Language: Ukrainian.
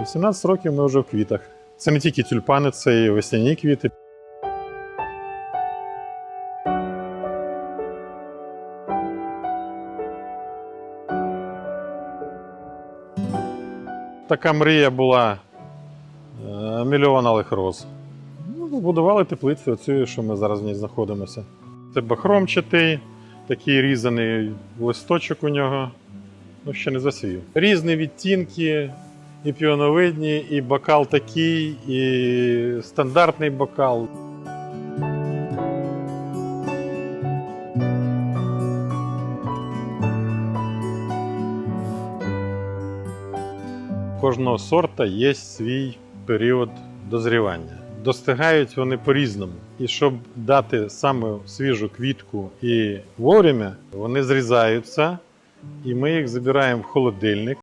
18 років ми вже в квітах. Це не тільки тюльпани, це і весняні квіти. Така мрія була е, мільйон алих роз. Ну, Збудували теплицю, оцю, що ми зараз в ній знаходимося. Це бахромчатий, такий різаний листочок у нього. Ну, ще не засвів. Різні відтінки, і піоновидні, і бокал такий, і стандартний бокал. Кожного сорта є свій період дозрівання. Достигають вони по-різному. І щоб дати саме свіжу квітку і вовремя, вони зрізаються, і ми їх забираємо в холодильник.